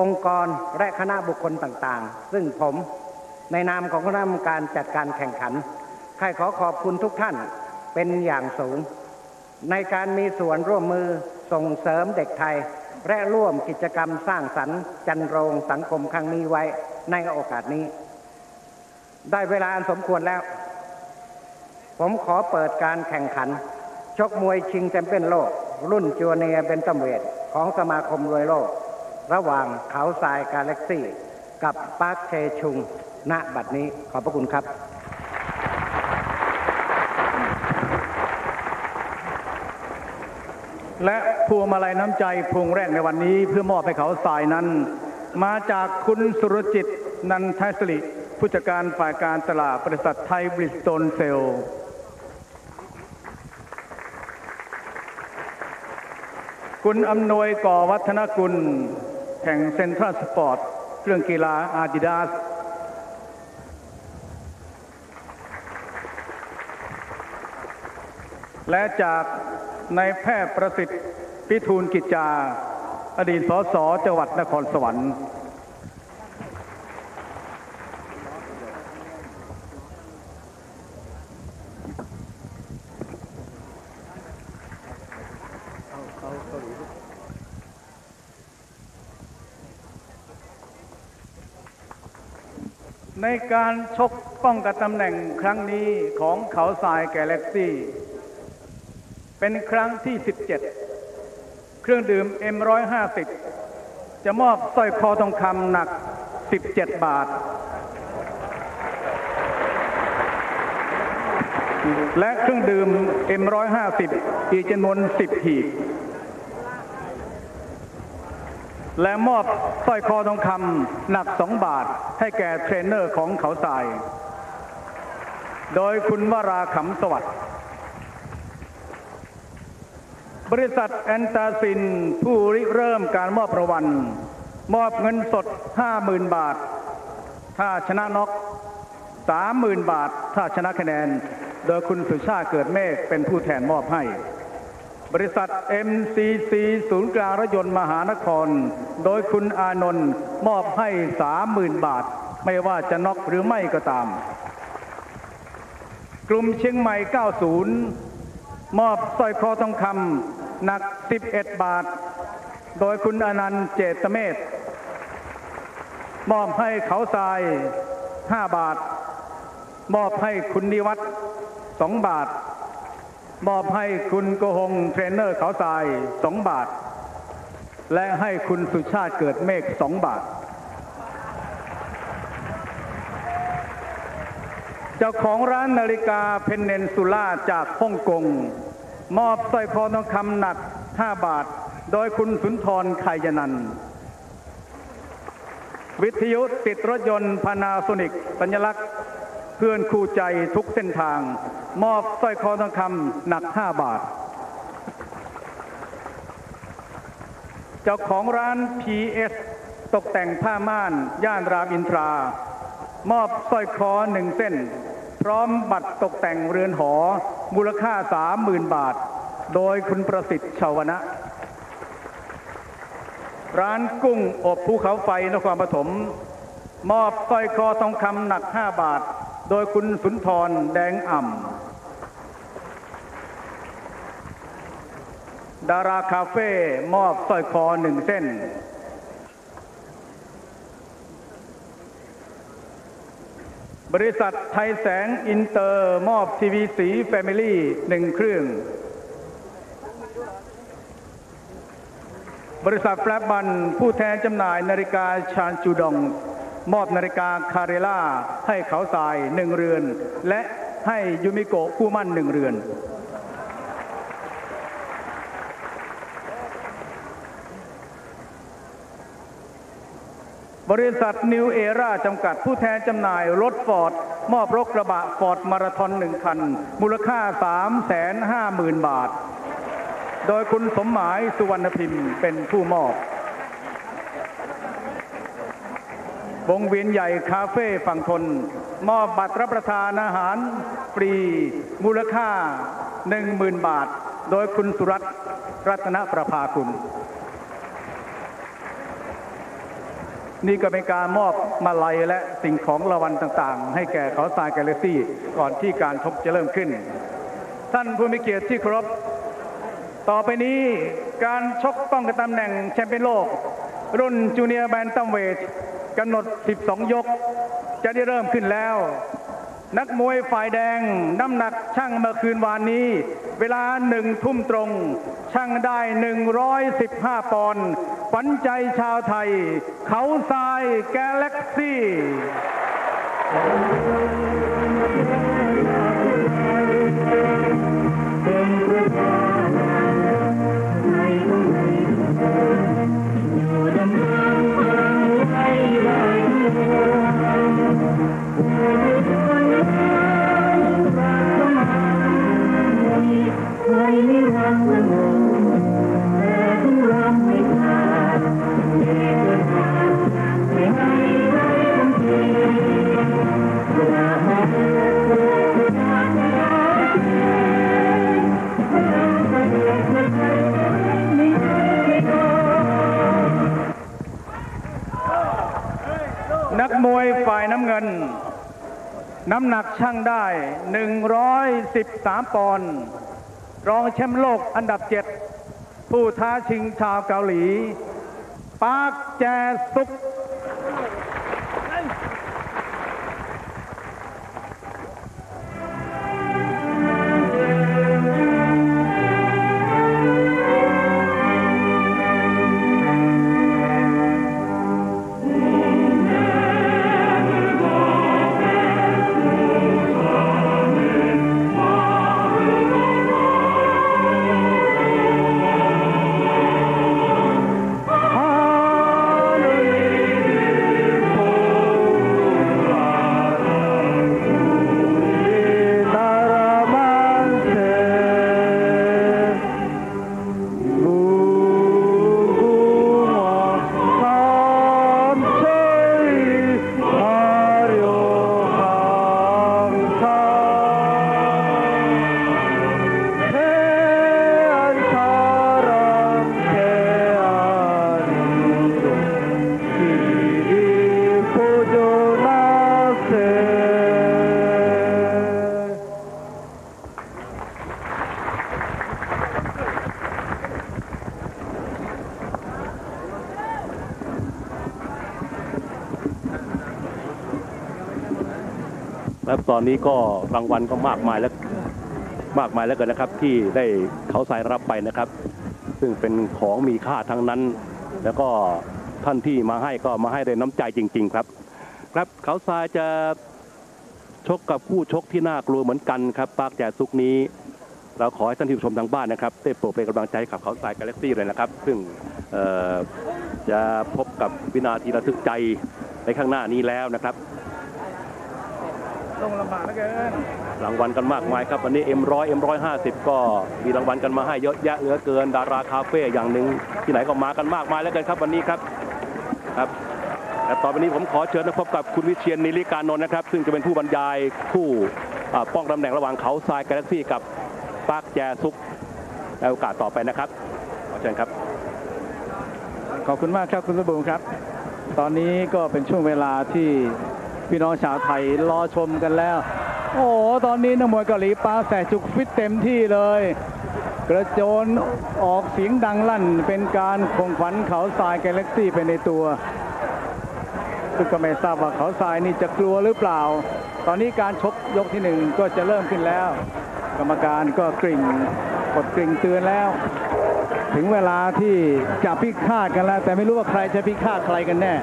องค์กรและคณะบุคคลต่างๆ ซึ่งผมในนามของคณะกรรมการจัดการแข่งขันใครขอขอบคุณทุกท่านเป็นอย่างสูง ในการมีส่วนร่วมมือส่งเสริมเด็กไทย และร่วมกิจกรรมสร้างสรรค์ จันโรงสังคมครั้งนี้ไว้ในโอกาสนี้ ได้เวลาอันสมควรแล้ว ผมขอเปิดการแข่งขัน ชกมวยชิงแชมเปี้ยนโลก รุ่นจูเนียร์เบนตัมเวทของสมาคมรวยโลก ระหว่างเขาทรายกาแล็กซี่ กับปาร์คเชชุงณบัดนี้ขอบพระคุณครับ และพวงมาลัยน้ำใจพวงแรกในวันนี้เพื่อมอบให้เขาสายนั้น มาจากคุณสุรจิตนันทสริผู้จัดการฝ่ายการตลาดบริษัทไทยบริสตนเซลคุณอำนวยก่อวัฒนกุล แห่งเซ็นทรัลสปอร์ตเครื่องกีฬาอาดิดาสและจากนายแพทย์ประสิทธิ์พิทูลกิจจา อดีตสสจังหวัดนครสวรรค์ ในการชกป้องกันตำแหน่งครั้งนี้ของเขาทรายแกเล็กซี่ เป็นครั้งที่ 17 เครื่องดื่ม M150 จะมอบสร้อยคอทองคำหนัก 17 บาท และเครื่องดื่ม M150 อีกจำนวน 10 หีบ และมอบสร้อยคอทองคำหนัก2บาทให้แก่เทรนเนอร์ของเขาทราย โดยคุณวราขำสวัสดิ์บริษัทแอนตาซินผู้ริเริ่มการมอบรางวัลมอบเงินสด 50,000 บาท ถ้าชนะน็อก30,000 บาท ถ้าชนะคะแนน โดยคุณสุชาติเกิดเมฆเป็นผู้แทนมอบให้ บริษัท MCC ศูนย์กลางรถยนต์มหานคร โดยคุณอานนท์มอบให้ 30,000 บาท ไม่ว่าจะน็อกหรือไม่ก็ตาม กลุ่มเชียงใหม่ 90 มอบสร้อยคอทองคำหนัก 11 บาท โดยคุณอนันต์เจตเมธมอบให้เขาทราย 5 บาท มอบให้คุณนิวัตร2บาท มอบให้คุณโกหงเทรนเนอร์เขาทราย2บาท และให้คุณสุชาติเกิดเมฆ2บาท เจ้าของร้านนาฬิกาเพนเนนซูล่าจากฮ่องกง มอบสร้อยคอทองคำหนัก 5 บาท โดยคุณสุนทรไคยนันวิทยุติดรถยนต์พานาโซนิกสัญลักษณ์ เพื่อนคู่ใจทุกเส้นทาง มอบสร้อยคอทองคำหนัก 5 บาท เจ้าของร้าน PS ตกแต่งผ้าม่าน ย่านรามอินทรา มอบสร้อยคอหนึ่งเส้น พร้อมบัตรตกแต่งเรือนหอ มูลค่า 30,000 บาท โดยคุณประสิทธิ์ชาวนะร้านกุ้งอบภูเขาไฟนครปฐม มอบสร้อยคอทองคำหนัก 5 บาท โดยคุณสุนทรแดงอ่ำ ดาราคาเฟ่มอบสร้อยคอหนึ่งเส้น บริษัทไทยแสงอินเตอร์มอบทีวีสีแฟมิลี่หนึ่งเครื่อง บริษัทแฟลปบันผู้แทนจำหน่ายนาฬิกาชานจูดอง มอบนาฬิกาคาเรล่าให้เขาทรายหนึ่งเรือน และให้ยูมิโกะคู่มั่นหนึ่งเรือนบริษัทนิวเอราจำกัดผู้แทนจำหน่ายรถฟอร์ด มอบรถกระบะฟอร์ดมาราธอนหนึ่งคัน มูลค่า 3 5 0 0 0 0 บาท โดยคุณสมหมายสุวรรณพิมพ์เป็นผู้มอบ วงเวียนใหญ่คาเฟ่ฝั่งทน มอบบัตรรับประทานอาหารฟรี มูลค่า 10,000 บาท โดยคุณสุรัตน์รัตนประภาคุณ นี่ก็เป็นการมอบมาลัยและสิ่งของรางวัลต่างๆ ให้แก่เขาทรายกาแล็กซี่ ก่อนที่การชกจะเริ่มขึ้น ท่านผู้มีเกียรติที่เคารพต่อไปนี้การชกป้องกันตำแหน่งแชมเปี้ยนโลก รุ่นจูเนียร์แบนตัมเวทกำหนด 12 ยก จะได้เริ่มขึ้นแล้ว นักมวยฝ่ายแดงน้ำหนักช่างเมื่อคืนวานนี้ เวลาหนึ่งทุ่มตรง ช่างได้ 115 ปอนด์ขวัญใจชาวไทย เขาทรายแกเล็กซี่ใน้ำหนักช่างได้ 113 ปอนด์รองแชมป์โลกอันดับ 7 ผู้ท้าชิงชาวเกาหลี ปาร์คแจซุก ตอนนี้ก็รางวัลก็มากมายแล้วมากมายแล้วกันนะครับ ที่ได้เขาทรายรับไปนะครับ ซึ่งเป็นของมีค่าทั้งนั้น แล้วก็ท่านที่มาให้ก็มาให้ด้วยน้ำใจจริง ๆ ครับ ครับเขาทรายจะชกกับคู่ชกที่น่ากลัวเหมือนกันครับปาร์คแจซุกนี้ เราขอให้ท่านที่ชมทางบ้านนะครับได้โปรดเป็นกำลังใจให้กับเขาทรายกาแล็กซี่เลยนะครับ ซึ่งจะพบกับวินาทีระทึกใจในข้างหน้านี้แล้วนะครับ ลงลำบากเหลือเกินรางวัลกันมากมายครับวันนี้ M100 M150 ก็มีรางวัลกันมาให้เยอะแยะเหลือเกิน ดาราคาเฟ่อย่างหนึ่งที่ไหนก็มากันมากมายแล้วกันครับวันนี้ครับครับแต่ต่อไปนี้ผมขอเชิญพบกับคุณวิเชียนนิริการนนท์นะครับ ซึ่งจะเป็นผู้บรรยายคู่อ่าป้องตำแหน่งระหว่างเขาทรายกาแล็กซี่กับปาร์คแจซุกในโอกาสต่อไปนะครับขอเชิญครับ ขอบคุณมากครับคุณสมบูรณ์ครับ ตอนนี้ก็เป็นช่วงเวลาที่ พี่น้องชาวไทยรอชมกันแล้ว โอ้โหตอนนี้นักมวยเกาหลีปาแสจุกฟิตเต็มที่เลย กระโจนออกเสียงดังลั่นเป็นการคงขวัญเขาทรายกาแล็กซี่ไปในตัวซึ่งก็ไม่ทราบว่าเขาทรายนี่จะกลัวหรือเปล่า ตอนนี้การชกยกที่หนึ่งก็จะเริ่มขึ้นแล้ว กรรมการก็กริ่งกดกริ่งเตือนแล้ว ถึงเวลาที่จะพิฆาตกันแล้ว แต่ไม่รู้ว่าใครจะพิฆาตใครกันแน่